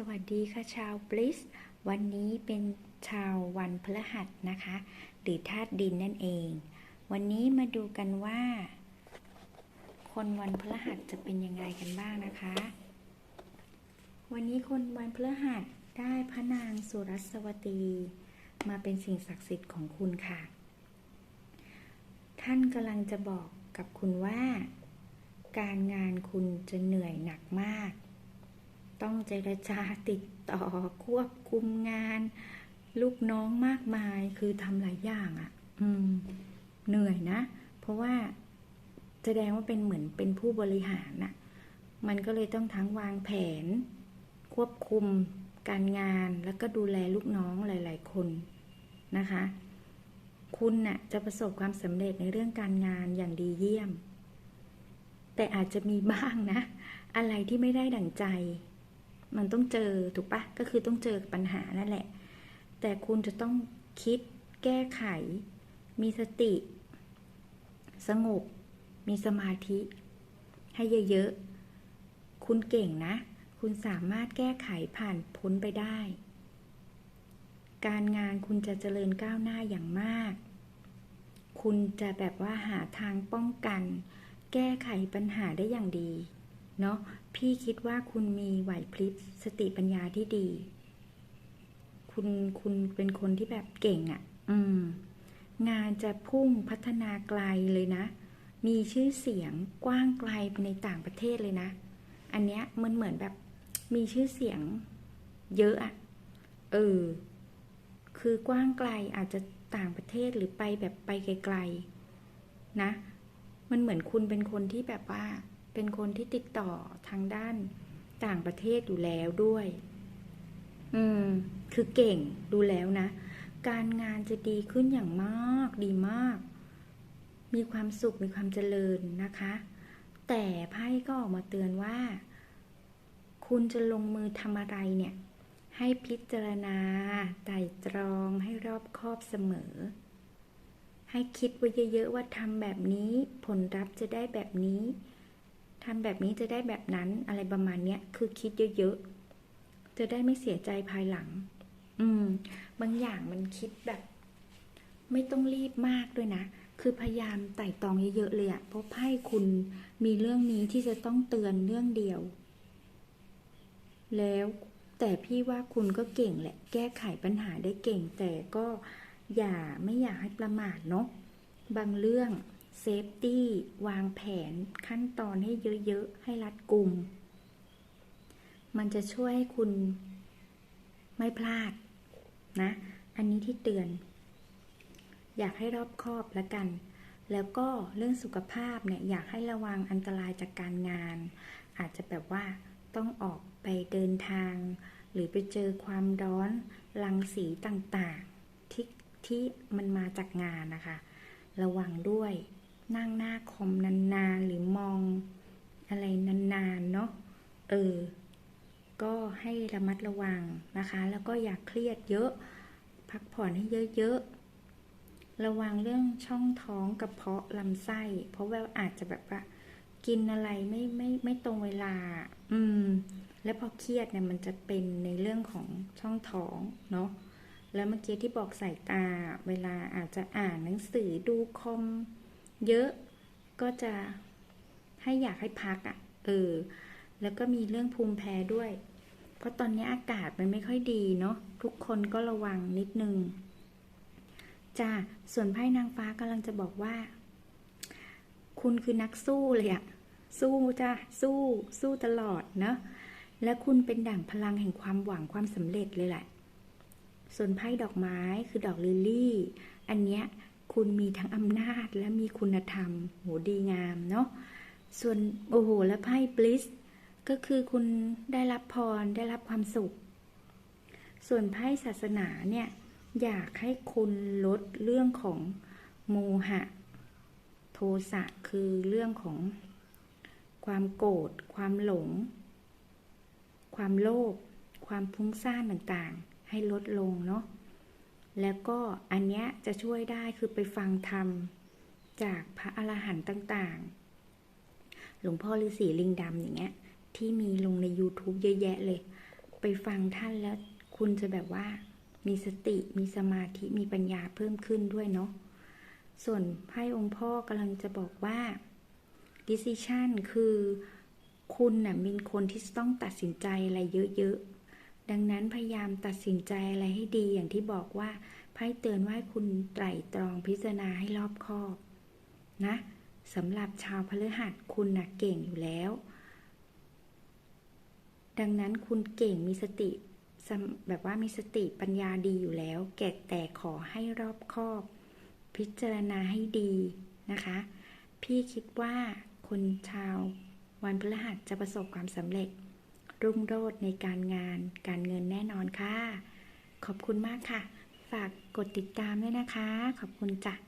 สวัสดีค่ะชาวบลิส วันนี้เป็นชาววันพฤหัสนะคะ หรือธาตุดินนั่นเอง วันนี้มาดูกันว่า คนวันพฤหัสจะเป็นยังไงกันบ้างนะคะ วันนี้คนวันพฤหัสได้พระนางสุรัสวตี มาเป็นสิ่งศักดิ์สิทธิ์ของคุณค่ะ ท่านกำลังจะบอกกับคุณว่า การงานคุณจะเหนื่อยหนักมาก ต้องเจรจาติดต่อควบคุมงาน ลูกน้องมากมายคือทำหลายอย่างอะ่ะ อืม เหนื่อยนะ เพราะว่าแสดงว่าเป็นเหมือนเป็นผู้บริหารน่ะ มันก็เลยต้องทั้งวางแผน ควบคุมการงานแล้วก็ดูแลลูกน้องหลาย ๆ คนนะคะ คุณน่ะจะประสบความสำเร็จในเรื่องการงานอย่างดีเยี่ยม แต่อาจจะมีบ้างนะ อะไรที่ไม่ได้ดั่งใจ มันต้องเจอถูกปะก็คือต้องเจอปัญหานั่นแหละ แต่คุณจะต้องคิดแก้ไข มีสติ สงบ มีสมาธิ ให้เยอะๆ คุณเก่งนะ คุณสามารถแก้ไขผ่านพ้นไปได้ การงานคุณจะเจริญก้าวหน้าอย่างมาก คุณจะแบบว่าหาทางป้องกัน แก้ไขปัญหาได้อย่างดี เนาะพี่คิดว่าคุณมีไหวพริบสติปัญญาที่ดี คุณคุณเป็นคนที่แบบเก่งอะ่ะ อืม งานจะพุ่งพัฒนาไกลเลยนะ มีชื่อเสียงกว้างไกลไปในต่างประเทศเลยนะ อันเนี้ยมันเหมือนแบบมีชื่อเสียงเยอะอะเออ คือกว้างไกลอาจจะต่างประเทศหรือไปแบบไปไกลๆนะ มันเหมือนคุณเป็นคนที่แบบว่า เป็นคนที่ติดต่อทางด้านต่างประเทศอยู่แล้วด้วย อืม คือเก่งดูแล้วนะ การงานจะดีขึ้นอย่างมาก ดีมาก มีความสุขมีความเจริญนะคะ แต่ไพ่ก็ออกมาเตือนว่า คุณจะลงมือทำอะไรเนี่ย ให้พิจารณาไต่ตรองให้รอบคอบเสมอ ให้คิดไว้เยอะๆว่าทำแบบนี้ ผลลัพธ์จะได้แบบนี้ ทำแบบนี้จะได้แบบนั้นอะไรประมาณเนี้ยคือคิดเยอะๆ จะได้ไม่เสียใจภายหลัง อืม บางอย่างมันคิดแบบ ไม่ต้องรีบมากด้วยนะ คือพยายามไต่ตองเยอะๆเลยอะเพราะไพ่คุณมีเรื่องนี้ที่จะต้องเตือนเรื่องเดียว แล้วแต่พี่ว่าคุณก็เก่งแหละ แก้ไขปัญหาได้เก่ง แต่ก็อย่าไม่อยากให้ประมาทเนาะบางเรื่อง เซฟตี้วางแผนขั้นตอนให้เยอะ ๆ ให้รัดกลุ่ม มันจะช่วยให้คุณไม่พลาดนะ อันนี้ที่เตือน อยากให้รอบคอบละกัน แล้วก็เรื่องสุขภาพเนี่ย อยากให้ระวังอันตรายจากการงาน อาจจะแบบว่าต้องออกไปเดินทาง หรือไปเจอความร้อนรังสีต่างๆที่ที่มันมาจากงานนะคะ ระวังด้วย นั่งหน้าคอมนานๆ หรือมองอะไรนานๆ เนาะเออ ก็ให้ระมัดระวังนะคะ แล้วก็อย่าเครียดเยอะ พักผ่อนให้เยอะๆ ระวังเรื่องช่องท้องกระเพาะลำไส้ เพราะว่าอาจจะแบบว่า กินอะไรไม่ไม่ไม่ตรงเวลา อืม แล้วพอเครียดเนี่ยมันจะเป็นในเรื่องของช่องท้องเนาะ แล้วเมื่อกี้ที่บอกสายตา เวลาอาจจะอ่านหนังสือดูคอม เยอะก็จะให้อยากให้พักอะ่ะ เออ แล้วก็มีเรื่องภูมิแพ้ด้วย เพราะตอนนี้อากาศมันไม่ค่อยดีเนาะ ทุกคนก็ระวังนิดนึง จ้า ส่วนไพ่นางฟ้ากำลังจะบอกว่า คุณคือนักสู้เลยอะสู้จ้าสู้ สู้ตลอดเนาะ และคุณเป็นดั่งพลังแห่งความหวังความสำเร็จเลยแหละ ส่วนไพ่ดอกไม้คือดอกลิลลี่ อันเนี้ย คุณมีทั้งอำนาจและมีคุณธรรม โหดีงามเนาะ ส่วน โอ้โห และไพ่บลิสก็คือคุณได้รับพรได้รับความสุข ส่วนไพ่ศาสนาเนี่ย อยากให้คุณลดเรื่องของโมหะ โทสะคือเรื่องของความโกรธความหลง ความโลภความพุ่งซ่านต่างๆ ให้ลดลงเนาะ แล้วก็อันเนี้ยจะช่วยได้คือไปฟังธรรม จากพระอรหันต์ต่างๆ หลวงพ่อฤาษีลิงดำอย่างเงี้ยที่มีลงใน YouTube เยอะแยะเลย ไปฟังท่านแล้วคุณจะแบบว่ามีสติมีสมาธิมีปัญญาเพิ่มขึ้นด้วยเนาะส่วนไพ่องค์พ่อกำลังจะบอกว่า decision คือคุณน่ะเป็นคนที่ต้องตัดสินใจอะไรเยอะๆ ดังนั้นพยายามตัดสินใจอะไรให้ดีอย่างที่บอกว่าไพ่เตือนว่าให้คุณไตร่ตรองพิจารณาให้รอบคอบ นะสำหรับชาวพฤหัสคุณน่ะเก่งอยู่แล้ว ดังนั้นคุณเก่งมีสติแบบว่ามีสติปัญญาดีอยู่แล้ว แก่แต่ขอให้รอบคอบ พิจารณาให้ดีนะคะ พี่คิดว่าคนชาววันพฤหัสจะประสบความสำเร็จ รุ่งโรจน์ในการงานการเงินแน่นอนค่ะ ขอบคุณมากค่ะ ฝากกดติดตามด้วยนะคะ ขอบคุณจ้ะ